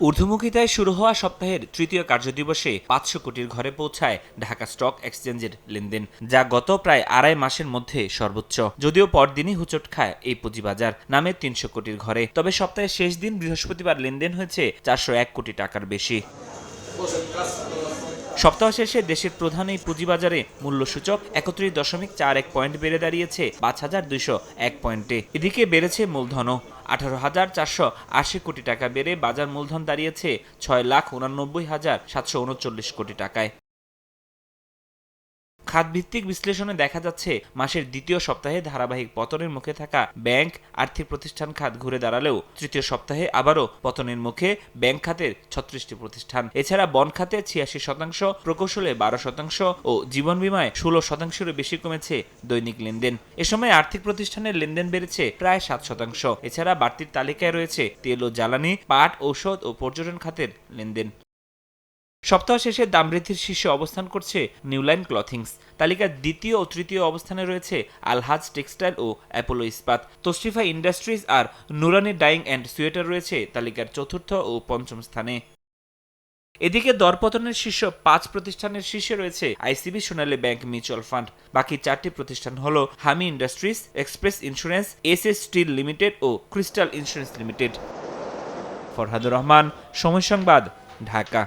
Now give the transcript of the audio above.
ঊর্ধ্বমুখিতায় শুরু হওয়া সপ্তাহের তৃতীয় কার্যদিবসে পাঁচশো কোটির ঘরে পৌঁছায় ঢাকা স্টক এক্সচেঞ্জের লেনদেন, যা গত প্রায় আড়াই মাসের মধ্যে সর্বোচ্চ। যদিও পরদিনই হুচট খায় এই পুঁজিবাজার, নামে তিনশো কোটির ঘরে। তবে সপ্তাহের শেষ দিন বৃহস্পতিবার লেনদেন হয়েছে চারশো এক কোটি টাকার বেশি। সপ্তাহ শেষে দেশের প্রধান এই পুঁজিবাজারে মূল্যসূচক একত্রিশ দশমিক চার এক পয়েন্ট বেড়ে দাঁড়িয়েছে পাঁচ হাজার দুইশো এক পয়েন্টে। এদিকে বেড়েছে মূলধনও। আঠারো হাজার চারশো আশি কোটি টাকা বেড়ে বাজার মূলধন দাঁড়িয়েছে ছয় লাখ উনানব্বই হাজার সাতশো উনচল্লিশ কোটি টাকায়। খাতভিত্তিক বিশ্লেষণে দেখা যাচ্ছে, মাসের দ্বিতীয় সপ্তাহে ধারাবাহিক পতনের মুখে থাকা ব্যাংক আর্থিক প্রতিষ্ঠান খাত ঘুরে দাঁড়ালেও তৃতীয় সপ্তাহে আবারও পতনের মুখে ব্যাংক খাতের ছত্রিশটি প্রতিষ্ঠান। এছাড়া বন খাতে ছিয়াশি শতাংশ, প্রকৌশলে বারো শতাংশ ও জীবন বিমায় ষোলো শতাংশেরও বেশি কমেছে দৈনিক লেনদেন। এ সময় আর্থিক প্রতিষ্ঠানের লেনদেন বেড়েছে প্রায় সাত শতাংশ। এছাড়া বাড়তির তালিকায় রয়েছে তেল ও জ্বালানি, পাট, ঔষধ ও পর্যটন খাতের লেনদেন। সপ্তাহ শেষে দাম বৃদ্ধির শীর্ষে অবস্থান করছে নিউলাইন ক্লথিংস। তালিকার দ্বিতীয় ও তৃতীয় অবস্থানে রয়েছে আলহাজ টেক্সটাইল ও অ্যাপোলো ইস্পাত। তস্টিফা industries R Nurani dyeing and sweater রয়েছে তালিকার চতুর্থ ও পঞ্চম স্থানে। এদিকে দরপতনের শীর্ষ পাঁচ প্রতিষ্ঠানের শীর্ষে রয়েছে ICB, Sonali bank, mutual fund. বাকি চারটি প্রতিষ্ঠান হল Hami industries, express insurance, S S steel limited ও crystal insurance limited. Farhadur Rahman, Somoy Sangbad, Dhaka.